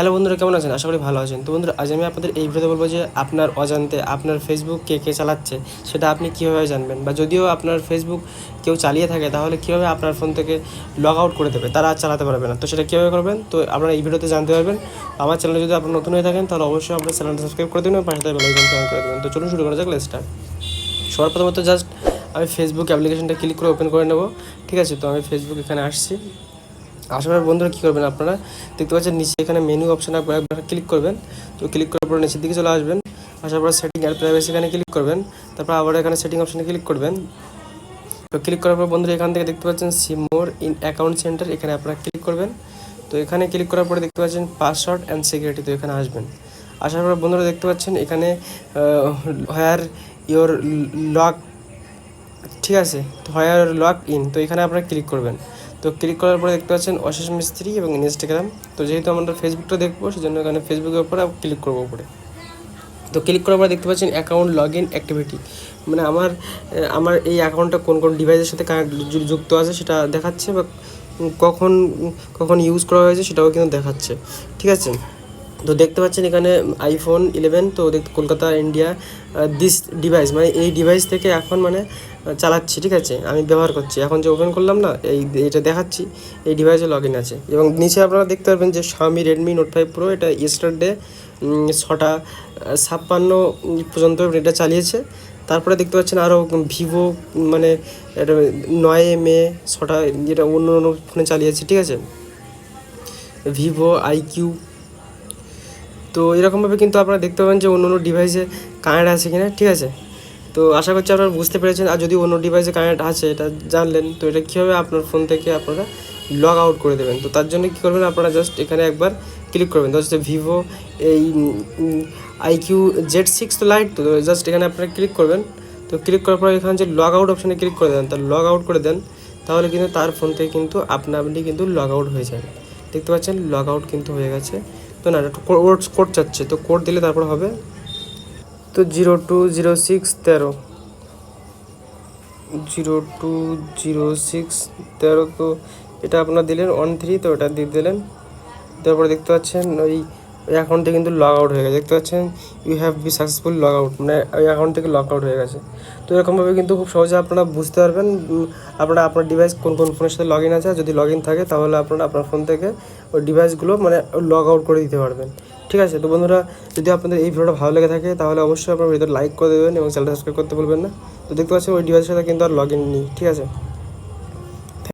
Hello বন্ধুরা, কেমন আছেন? আশা করি ভালো আছেন। তো বন্ধুরা, আজ আমি আপনাদের এই ভিডিওতে বলব যে আপনার অজান্তে আপনার ফেসবুক কে কে চালাচ্ছে, সেটা আপনি কীভাবে জানবেন? বা যদিও আপনার ফেসবুক কেউ চালিয়ে থাকে, তাহলে কীভাবে আপনার ফোন থেকে লগ আউট করে দেবে? তারা চালাতে পারবে না। তো সেটা কীভাবে করবেন? তো আপনারা এই ভিডিওতে জানতে পারবেন। আমার চ্যানেলে যদি আপনার নতুন হয়ে থাকেন, তাহলে অবশ্যই আপনার চ্যানেলটা সাবস্ক্রাইব করে দেবেন পাশে থাকা বেলাইকনটা অন করে দেবেন। তো চলুন শুরু করা যাক স্টার্ট সবার প্রথমত জাস্ট আমি ফেসবুক অ্যাপ্লিকেশনটা ক্লিক করে ওপেন করে নেব। ঠিক আছে, তো আমি ফেসবুক এখানে আসছি। আসার পর বন্ধুরা কী করবেন আপনারা? দেখতে পাচ্ছেন নিচে এখানে মেনু অপশন একবার ক্লিক করবেন। তো ক্লিক করার পর নিচের দিকে চলে আসবেন। আসার পর সেটিং আর প্রাইভেসি এখানে ক্লিক করবেন। তারপর আবার এখানে সেটিং অপশানে ক্লিক করবেন। তো ক্লিক করার পর বন্ধুরা এখান থেকে দেখতে পাচ্ছেন সিমোর ইন অ্যাকাউন্ট সেন্টার এখানে আপনারা ক্লিক করবেন। তো এখানে ক্লিক করার পরে দেখতে পাচ্ছেন পাসওয়ার্ড অ্যান্ড সিকিউরিটি তো এখানে আসবেন। আসার পর বন্ধুরা দেখতে পাচ্ছেন এখানে হোয়ার ইওর লক ঠিক আছে? হোয়ার লক ইন তো এখানে আপনারা ক্লিক করবেন। তো ক্লিক করার পরে দেখতে পাচ্ছেন অশেষ মিস্ত্রি এবং ইনস্টাগ্রাম তো যেহেতু আমরা ফেসবুকটা দেখব, সেজন্য এখানে ফেসবুকের উপরে ক্লিক করব উপরে। তো ক্লিক করার পর দেখতে পাচ্ছেন অ্যাকাউন্ট লগ ইন অ্যাক্টিভিটি মানে আমার আমার এই অ্যাকাউন্টটা কোন কোন ডিভাইসের সাথে যুক্ত আছে সেটা দেখাচ্ছে বা কখন কখন ইউজ করা হয়েছে সেটাও কিন্তু দেখাচ্ছে। ঠিক আছে? তো দেখতে পাচ্ছেন এখানে আইফোন ইলেভেন তো কলকাতা ইন্ডিয়া দিস ডিভাইস মানে এই ডিভাইস থেকে এখন মানে চালাচ্ছি, ঠিক আছে? আমি ব্যবহার করছি। এখন যে ওপেন করলাম না, এই এটা দেখাচ্ছি, এই ডিভাইসে লগ ইন আছে। এবং নিচে আপনারা দেখতে পারবেন যে স্বামী রেডমি নোট ফাইভ প্রো এটা ইয়েস্টারডে ছটা ছাপ্পান্ন পর্যন্ত এটা চালিয়েছে। তারপরে দেখতে পাচ্ছেন আরও ভিভো মানে এটা নয় এ ছটা, যেটা অন্য অন্য ফোনে চালিয়েছে, ঠিক আছে? ভিভো আইকিউ তো এরকমভাবে কিন্তু আপনারা দেখতে পাবেন যে অন্য অন্য ডিভাইসে কানেক্ট আছে কিনা, ঠিক আছে? তো আশা করছি আপনারা বুঝতে পেরেছেন। আর যদি অন্য ডিভাইসে কানেক্ট আছে, এটা জানলেন, তো এটা কীভাবে আপনার ফোন থেকে আপনারা লগ আউট করে দেবেন? তো তার জন্য কী করবেন আপনারা জাস্ট এখানে একবার ক্লিক করবেন। হচ্ছে ভিভো এই আইকিউ জেড সিক্স তো লাইট তো জাস্ট এখানে আপনারা ক্লিক করবেন। তো ক্লিক করার পর এখানে যে লগ আউট অপশানে ক্লিক করে দেন তার লগ আউট করে দেন, তাহলে কিন্তু তার ফোন থেকে কিন্তু আপনা আপনি কিন্তু লগ আউট হয়ে যাবে। দেখতে পাচ্ছেন লগ আউট কিন্তু হয়ে গেছে। তো না একটু কোড কোড চাচ্ছে, তো কোড দিলে তারপর হবে? তো জিরো টু জিরো সিক্স তেরো। জিরো টু জিরো সিক্স তেরো, তো এটা আপনার দিলেন ওয়ান থ্রি তো ওটা দিয়ে দিলেন। তারপরে দেখতে পাচ্ছেন ওই ওই অ্যাকাউন্টে কিন্তু লগ আউট হয়ে গেছে। দেখতে পাচ্ছেন you have be successful log out মানে ওই অ্যাকাউন্ট থেকে লগ আউট হয়ে গেছে। তো এরকমভাবে কিন্তু খুব সহজে আপনারা বুঝতে পারবেন আপনারা আপনার ডিভাইস কোন কোন ফোনের সাথে লগ ইন আছে যদি লগ ইন থাকে তাহলে আপনারা আপনার ফোন থেকে ওই ডিভাইসগুলো মানে লগ আউট করে দিতে পারবেন। ঠিক আছে? তো বন্ধুরা, যদি আপনাদের এই ভিডিওটা ভালো লেগে থাকে, তাহলে অবশ্যই আপনার ভিডিওটা লাইক করে দেবেন এবং চ্যানেলটা সাবস্ক্রাইব করতে বলবেন না। তো দেখতে পাচ্ছেন, ওই ডিভাইসের সাথে কিন্তু আর লগ ইন নেই। ঠিক আছে?